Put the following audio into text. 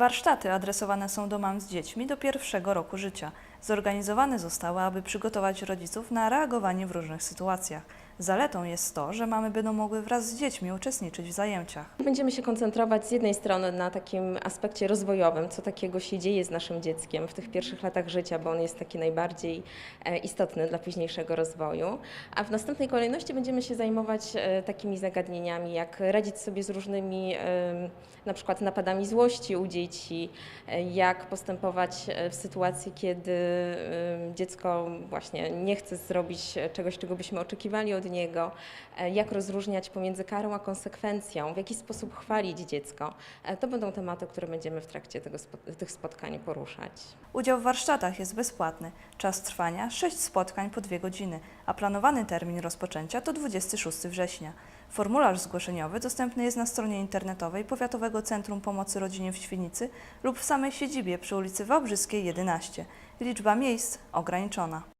Warsztaty adresowane są do mam z dziećmi do pierwszego roku życia. Zorganizowane zostały, aby przygotować rodziców na reagowanie w różnych sytuacjach. Zaletą jest to, że mamy będą mogły wraz z dziećmi uczestniczyć w zajęciach. Będziemy się koncentrować z jednej strony na takim aspekcie rozwojowym, co takiego się dzieje z naszym dzieckiem w tych pierwszych latach życia, bo on jest taki najbardziej e, istotny dla późniejszego rozwoju, a w następnej kolejności będziemy się zajmować e, takimi zagadnieniami, jak radzić sobie z różnymi na przykład napadami złości u dzieci, e, jak postępować w sytuacji, kiedy dziecko właśnie nie chce zrobić czegoś, czego byśmy oczekiwali od e, jak rozróżniać pomiędzy karą a konsekwencją, w jaki sposób chwalić dziecko. E, To będą tematy, które będziemy w trakcie tego, tych spotkań poruszać. Udział w warsztatach jest bezpłatny. Czas trwania 6 spotkań po 2 godziny, a planowany termin rozpoczęcia to 26 września. Formularz zgłoszeniowy dostępny jest na stronie internetowej Powiatowego Centrum Pomocy Rodzinie w Świdnicy lub w samej siedzibie przy ulicy Wałbrzyskiej 11. Liczba miejsc ograniczona.